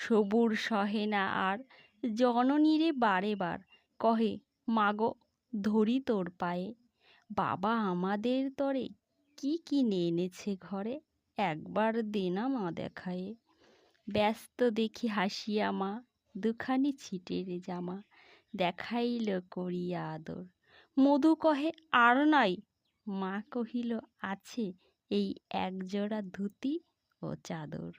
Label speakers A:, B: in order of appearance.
A: সবুর সহে না আর জননীরে বারে বার কহে, মাগো, ধরি তোর পায়ে। বাবা আমাদের তরে কি কিনে এনেছে ঘরে? একবার দে না মা দেখায়ে। ব্যস্ত দেখি হাসিয়া মা, দুখানি ছিটের জামা দেখাইল করিয়া আদর। মধু কহে, আর নাই। মা কহিল, আছে এই একজোড়া ধুতি ও চাদর।